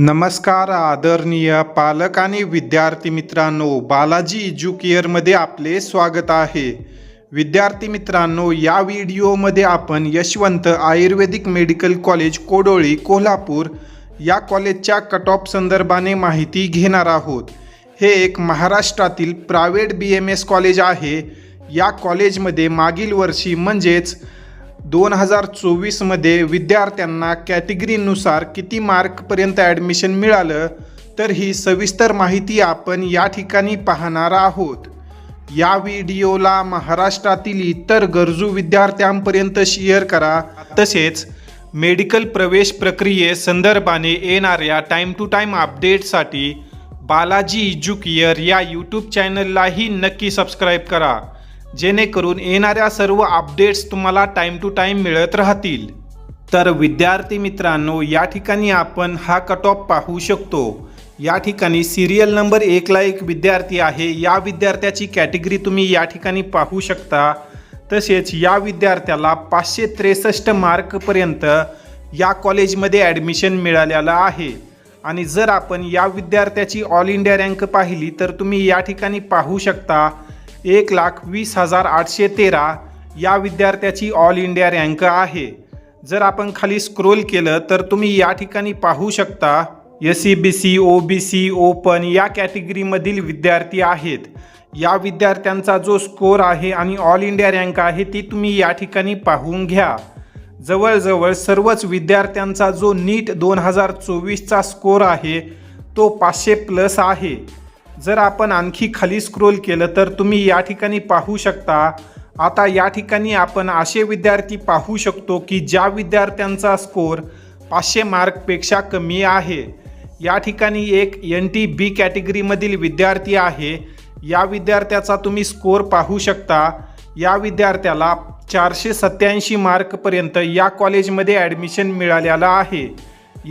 नमस्कार आदरणीय पालक आणि विद्यार्थी मित्रांनो बालाजी एज्युकेअरमध्ये आपले स्वागत आहे. विद्यार्थी मित्रांनो या व्हिडिओमध्ये आपण Yashwant ayurvedic medical college Kodoli Kolhapur या कॉलेजच्या कट ऑफ संदर्भाने माहिती घेणार आहोत. हे एक महाराष्ट्रातील private B M S college आहे. या कॉलेजमध्ये मागील वर्षी म्हणजेच दोन हजार चोवीसमध्ये विद्यार्थ्यांना कॅटेगरीनुसार किती मार्कपर्यंत ॲडमिशन मिळालं तर ही सविस्तर माहिती आपण या ठिकाणी पाहणार आहोत. या व्हिडिओला महाराष्ट्रातील इतर गरजू विद्यार्थ्यांपर्यंत शेअर करा. तसेच मेडिकल प्रवेश प्रक्रियेसंदर्भाने येणाऱ्या टाईम टू टाईम अपडेटसाठी बालाजी इज्युकियर या यूट्यूब चॅनललाही नक्की सबस्क्राईब करा. जेणेकरून येणाऱ्या सर्व अपडेट्स तुम्हाला टाईम टू टाईम मिळत राहतील. तर विद्यार्थी मित्रांनो या ठिकाणी आपण हा कट ऑफ पाहू शकतो. या ठिकाणी सिरियल नंबर एकला एक विद्यार्थी आहे. या विद्यार्थ्याची कॅटेगरी तुम्ही या ठिकाणी पाहू शकता. तसेच या विद्यार्थ्याला पाचशे त्रेसष्ट मार्कपर्यंत या कॉलेजमध्ये ॲडमिशन मिळालेलं आहे. आणि जर आपण या विद्यार्थ्याची ऑल इंडिया रँक पाहिली तर तुम्ही या ठिकाणी पाहू शकता. एक लाख वीस हजार आठशे तेरा या विद्यार्थ्याची ऑल इंडिया रँक आहे. जर आपण खाली स्क्रोल केलं तर तुम्ही या ठिकाणी पाहू शकता S C B C O B C open या कॅटेगरीमधील विद्यार्थी आहेत. या विद्यार्थ्यांचा जो स्कोर आहे आणि ऑल इंडिया रँक आहे ती तुम्ही या ठिकाणी पाहून घ्या. जवळजवळ सर्वच विद्यार्थ्यांचा जो नीट दोन हजार चोवीसचा स्कोर आहे तो पाचशे प्लस आहे. जर आपण आणखी खाली स्क्रोल केलं तर तुम्ही या ठिकाणी पाहू शकता. आता या ठिकाणी आपण असे विद्यार्थी पाहू शकतो की ज्या विद्यार्थ्यांचा स्कोर पाचशे मार्कपेक्षा कमी आहे. या ठिकाणी एक एन टी बी कॅटेगरीमधील विद्यार्थी आहे. या विद्यार्थ्याचा तुम्ही स्कोर पाहू शकता. या विद्यार्थ्याला चारशे सत्याऐंशी मार्कपर्यंत या कॉलेजमध्ये ॲडमिशन मिळालेलं आहे.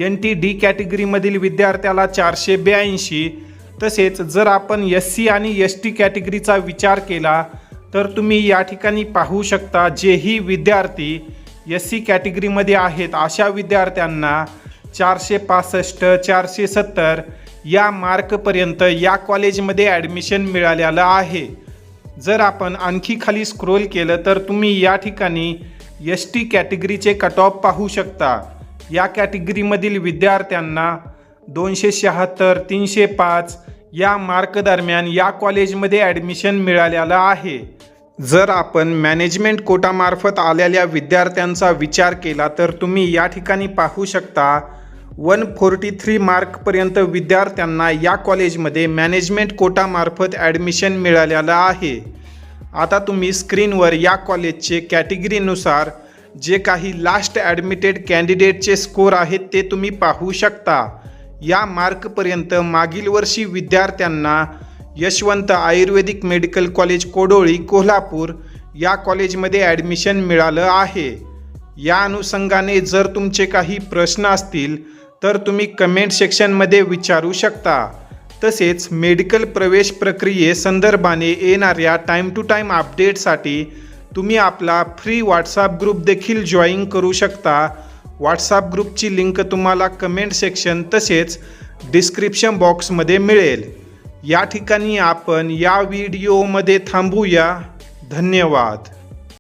एन टी डी कॅटेगरीमधील विद्यार्थ्याला चारशे ब्याऐंशी तसेच जर आपण एस सी आणि एस टी कॅटेगरीचा विचार केला तर तुम्ही या ठिकाणी पाहू शकता जेही विद्यार्थी एस सी कॅटेगरीमध्ये आहेत अशा विद्यार्थ्यांना चारशे पासष्ट चारशे सत्तर या मार्कपर्यंत या कॉलेजमध्ये ॲडमिशन मिळालेलं आहे. जर आपण आणखी खाली स्क्रोल केलं तर तुम्ही या ठिकाणी एस टी कॅटेगरीचे कट ऑफ पाहू शकता. या कॅटेगरीमधील विद्यार्थ्यांना दोनशे शहात्तर तीनशे पाच या मार्क दरम्यान या कॉलेजमध्ये ॲडमिशन मिळालेलं आहे. जर आपण मॅनेजमेंट कोटामार्फत आलेल्या विद्यार्थ्यांचा विचार केला तर तुम्ही या ठिकाणी पाहू शकता वन फोर्टी थ्री मार्कपर्यंत विद्यार्थ्यांना या कॉलेजमध्ये मॅनेजमेंट कोटामार्फत ॲडमिशन मिळालेलं आहे. आता तुम्ही स्क्रीनवर या कॉलेजचे कॅटेगरीनुसार जे काही लास्ट ॲडमिटेड कॅन्डिडेटचे स्कोर आहेत ते तुम्ही पाहू शकता. या मार्कपर्यंत मागील वर्षी विद्यार्थ्यांना Yashwant ayurvedic medical college Kodoli Kolhapur या कॉलेजमध्ये ॲडमिशन मिळालं आहे. या अनुषंगाने जर तुमचे काही प्रश्न असतील तर तुम्ही कमेंट सेक्शनमध्ये विचारू शकता. तसेच मेडिकल प्रवेश प्रक्रियेसंदर्भाने येणाऱ्या टाईम टू टाईम अपडेटसाठी तुम्ही आपला फ्री व्हॉट्सअप ग्रुप देखील जॉईन करू शकता. व्हॉट्सअप ग्रुपची लिंक तुम्हाला कमेंट सेक्शन तसेच डिस्क्रिप्शन बॉक्समध्ये मिळेल. या ठिकाणी आपण या व्हिडिओमध्ये थांबूया. धन्यवाद.